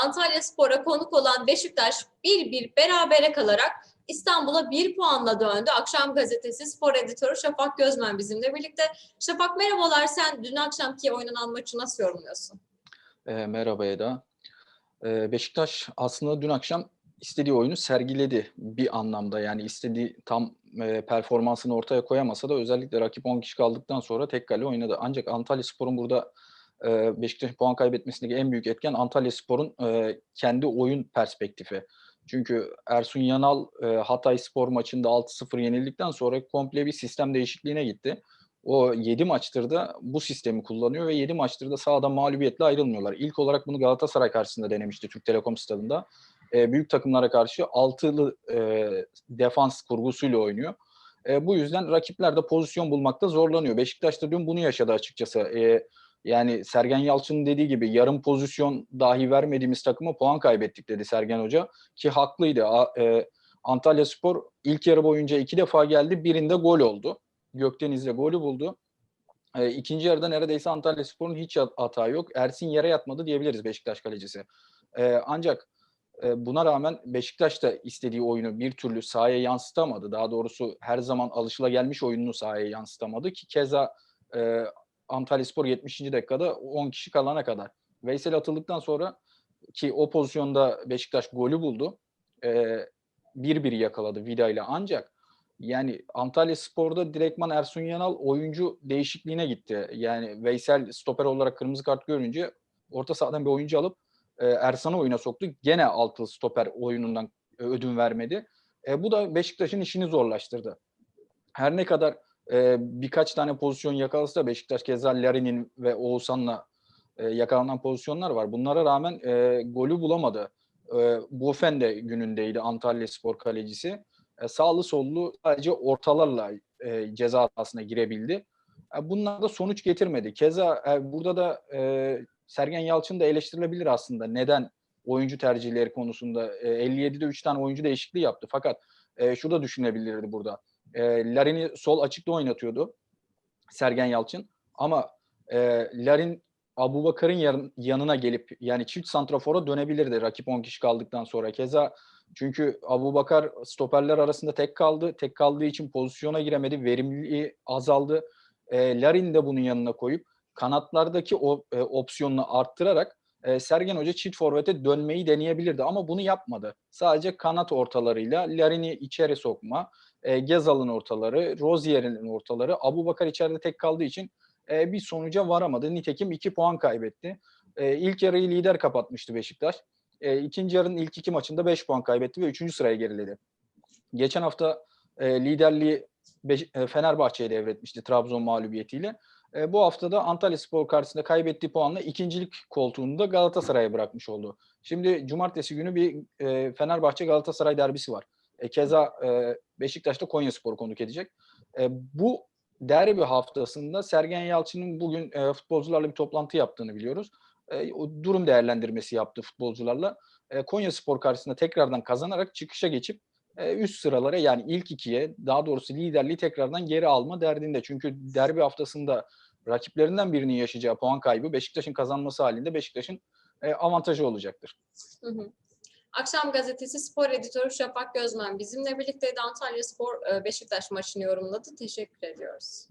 Antalya Spor'a konuk olan Beşiktaş 1-1 berabere kalarak İstanbul'a bir puanla döndü. Akşam gazetesi spor editörü Şafak Gözmen bizimle birlikte. Şafak merhabalar sen dün akşamki oynanan maçı nasıl yorumluyorsun? E, merhaba Eda. E, Beşiktaş aslında dün akşam istediği oyunu sergiledi bir anlamda. Yani istediği tam e, performansını ortaya koyamasa da özellikle rakip 10 kişi kaldıktan sonra tek kale oynadı. Ancak Antalya Spor'un burada e, Beşiktaş'ın puan kaybetmesindeki en büyük etken Antalya Spor'un e, kendi oyun perspektifi. Çünkü Ersun Yanal e, Hatay Spor maçında 6-0 yenildikten sonra komple bir sistem değişikliğine gitti. O 7 maçtır da bu sistemi kullanıyor ve 7 maçtır da sahada mağlubiyetle ayrılmıyorlar. İlk olarak bunu Galatasaray karşısında denemişti Türk Telekom stadında. Büyük takımlara karşı altılı defans kurgusuyla oynuyor. E, bu yüzden rakipler de pozisyon bulmakta zorlanıyor. Beşiktaş da dün bunu yaşadı açıkçası. E, yani Sergen Yalçın'ın dediği gibi yarım pozisyon dahi vermediğimiz takıma puan kaybettik dedi Sergen Hoca. Ki haklıydı. E, Antalya Spor ilk yarı boyunca iki defa geldi. Birinde gol oldu. Gökdeniz'le golü buldu. E, ikinci yarıda neredeyse Antalya Spor'un hiç hata yok. Ersin yere yatmadı diyebiliriz Beşiktaş kalecisi. E, ancak e, buna rağmen Beşiktaş da istediği oyunu bir türlü sahaya yansıtamadı. Daha doğrusu her zaman alışılagelmiş oyununu sahaya yansıtamadı ki keza e, Antalya Spor 70. dakikada 10 kişi kalana kadar. Veysel atıldıktan sonra ki o pozisyonda Beşiktaş golü buldu. 1-1 yakaladı Vida ile ancak yani Antalya Spor'da direktman Ersun Yanal oyuncu değişikliğine gitti. Yani Veysel stoper olarak kırmızı kart görünce orta sahadan bir oyuncu alıp e, Ersan'ı oyuna soktu. Gene altılı stoper oyunundan e, ödün vermedi. E, bu da Beşiktaş'ın işini zorlaştırdı. Her ne kadar e, birkaç tane pozisyon yakalasa da Beşiktaş keza Larin'in ve Oğuzhan'la e, yakalanan pozisyonlar var. Bunlara rağmen e, golü bulamadı. E, Bofen de günündeydi Antalya Spor kalecisi. E, sağlı sollu sadece ortalarla ceza sahasına girebildi. E, bunlar da sonuç getirmedi. Keza burada da Sergen Yalçın da eleştirilebilir aslında. Neden oyuncu tercihleri konusunda e, 57'de 3 tane oyuncu değişikliği yaptı. Fakat e, şu da düşünebilirdi burada. E, Larin'i sol açıkta oynatıyordu Sergen Yalçın. Ama e, Larin Abubakar'ın yan, yanına gelip yani çift santrafora dönebilirdi rakip 10 kişi kaldıktan sonra. Keza çünkü Abubakar stoperler arasında tek kaldı. Tek kaldığı için pozisyona giremedi. Verimliliği azaldı. E, Larin de bunun yanına koyup kanatlardaki o e, opsiyonunu arttırarak e, Sergen Hoca çift forvete dönmeyi deneyebilirdi ama bunu yapmadı. Sadece kanat ortalarıyla Larin'i içeri sokma, e, Gezal'ın ortaları, Rozier'in ortaları, Abu Bakar içeride tek kaldığı için e, bir sonuca varamadı. Nitekim iki puan kaybetti. E, ilk yarıyı lider kapatmıştı Beşiktaş. E, ikinci yarının ilk iki maçında 5 puan kaybetti ve üçüncü sıraya geriledi. Geçen hafta e, liderliği Beş, e, Fenerbahçe'ye devretmişti Trabzon mağlubiyetiyle. E, bu haftada Antalya Spor karşısında kaybettiği puanla ikincilik koltuğunu da Galatasaray'a bırakmış oldu. Şimdi cumartesi günü bir e, Fenerbahçe Galatasaray derbisi var. E, keza e, Beşiktaş'ta Konya Spor konuk edecek. E, bu derbi haftasında Sergen Yalçın'ın bugün e, futbolcularla bir toplantı yaptığını biliyoruz. E, o durum değerlendirmesi yaptı futbolcularla. E, Konya Spor karşısında tekrardan kazanarak çıkışa geçip üst sıralara yani ilk ikiye daha doğrusu liderliği tekrardan geri alma derdinde. Çünkü derbi haftasında rakiplerinden birinin yaşayacağı puan kaybı Beşiktaş'ın kazanması halinde Beşiktaş'ın e, avantajı olacaktır. Hı hı. Akşam gazetesi spor editörü Şafak Gözmen bizimle birlikteydi. Antalya Spor Beşiktaş maçını yorumladı. Teşekkür ediyoruz.